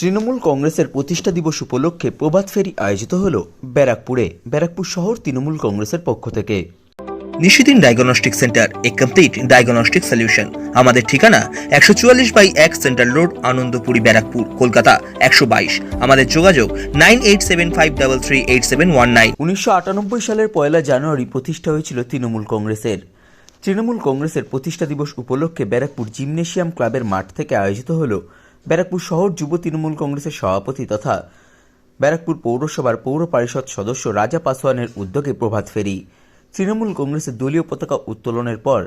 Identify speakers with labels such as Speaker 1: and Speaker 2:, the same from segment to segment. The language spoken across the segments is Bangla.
Speaker 1: তৃণমূল কংগ্রেসের প্রতিষ্ঠা দিবস উপলক্ষে প্রভাত ফেরি আয়োজিত হল ব্যারাকপুরে ব্যারাকপুর শহর তৃণমূল কংগ্রেসের পক্ষ থেকে।
Speaker 2: নিশিদিন ডায়াগনস্টিক সেন্টার এ কমপ্লিট ডায়াগনস্টিক সলিউশন। আমাদের ঠিকানা একশো চুয়াল্লিশ বাই এক সেন্ট্রাল রোড আনন্দপুরি ব্যারাকপুর কলকাতা একশো বাইশ। আমাদের যোগাযোগ nine eight seven five double three eight seven one nine.
Speaker 1: উনিশশো আটানব্বই সালের পয়লা জানুয়ারি প্রতিষ্ঠা হয়েছিল তৃণমূল কংগ্রেসের। তৃণমূল কংগ্রেসের প্রতিষ্ঠা দিবস উপলক্ষে ব্যারাকপুর জিমনেশিয়াম ক্লাবের মাঠ থেকে আয়োজিত হল ব্যারাকপুর শহর যুব তৃণমূল কংগ্রেসের সভাপতি তথা ব্যারাকপুর পৌরসভার পৌর পরিষদ সদস্য রাজা পাসওয়ানের উদ্যোগে প্রভাত ফেরি। তৃণমূল কংগ্রেসের দলীয় পতাকা উত্তোলনের পর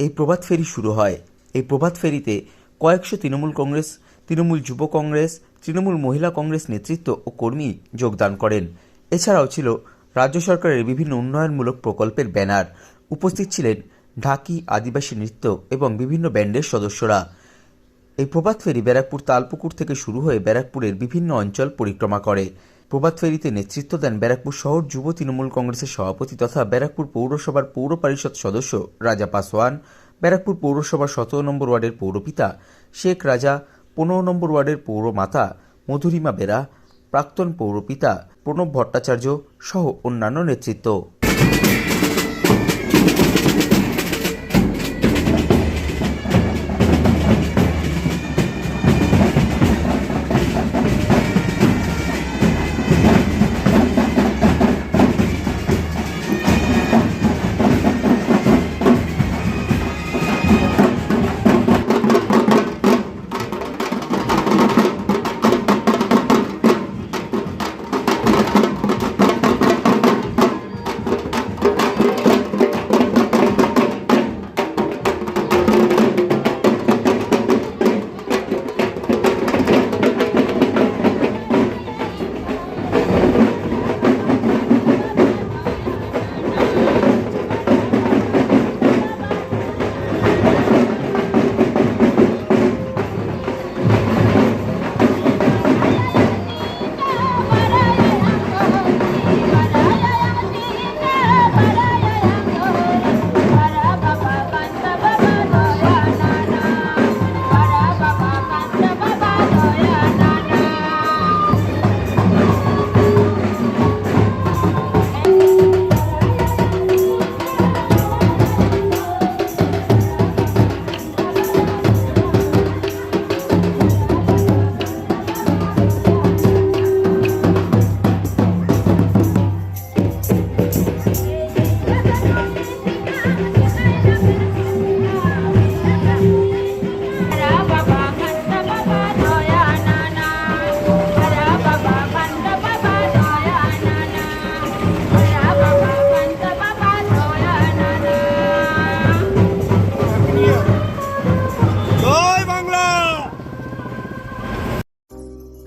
Speaker 1: এই প্রভাত ফেরি শুরু হয়। এই প্রভাত ফেরিতে কয়েকশো তৃণমূল কংগ্রেস, তৃণমূল যুব কংগ্রেস, তৃণমূল মহিলা কংগ্রেস নেতৃত্ব ও কর্মী যোগদান করেন। এছাড়াও ছিল রাজ্য সরকারের বিভিন্ন উন্নয়নমূলক প্রকল্পের ব্যানার। উপস্থিত ছিলেন ঢাকি আদিবাসী নৃত্য এবং বিভিন্ন ব্যান্ডের সদস্যরা। এই প্রভাত ফেরি ব্যারাকপুর তালপুকুর থেকে শুরু হয়ে ব্যারাকপুরের বিভিন্ন অঞ্চল পরিক্রমা করে। প্রভাত ফেরিতে নেতৃত্ব দেন ব্যারাকপুর শহর যুব তৃণমূল কংগ্রেসের সভাপতি তথা ব্যারাকপুর পৌরসভার পৌর পরিষদ সদস্য রাজা পাসওয়ান ব্যারাকপুর পৌরসভার সতেরো নম্বর ওয়ার্ডের পৌরপিতা শেখ রাজা, পনেরো নম্বর ওয়ার্ডের পৌরমাতা মধুরিমা বেরা, প্রাক্তন পৌরপিতা প্রণব ভট্টাচার্য সহ অন্যান্য নেতৃত্ব।